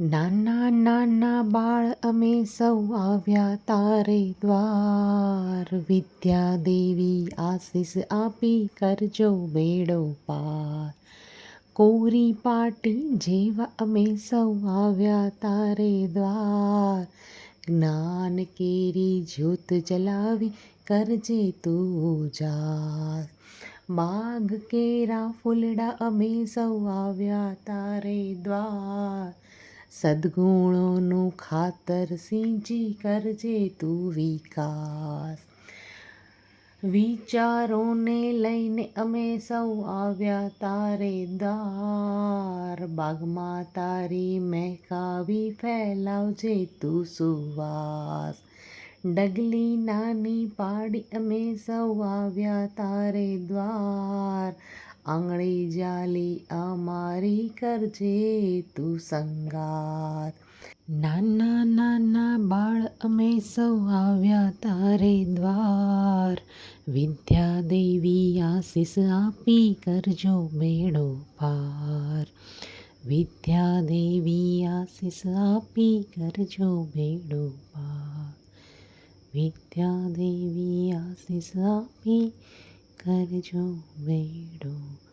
નાના નાના બાળ અમે સૌ આવ્યા તારે દ્વાર. વિદ્યા દેવી આશીષ આપી કરજો બેડો પાર. કોરી પાટી જેવા અમે સૌ આવ્યા તારે દ્વાર. જ્ઞાન કેરી જ્યોત જલાવી કરજે તું જા બાગ કેરા ફૂલડા અમે સૌ આવ્યા તારે દ્વાર. સદગુણોનું ખાતર સિંચી કરજે તું વિકાસ. વિચારોને લઈને અમે સૌ આવ્યા તારે દ્વાર બાગમાં તારી મહેકાવી ફેલાવજે તું સુવાસ. ડગલી નાની પાડી અમે સૌ આવ્યા તારે દ્વાર. આંગળી જાલી અમારી કરજે તું સંગાત નાના નાના બાળ અમે સૌ આવ્યા તારે દ્વાર. વિદ્યા દેવી આશીષ આપી કરજો મેળો પાર. વિદ્યા દેવી આશીષ આપી કરજો બેડો પાર. વિદ્યા દેવી આશીષ આપી કરજો બેડો પાર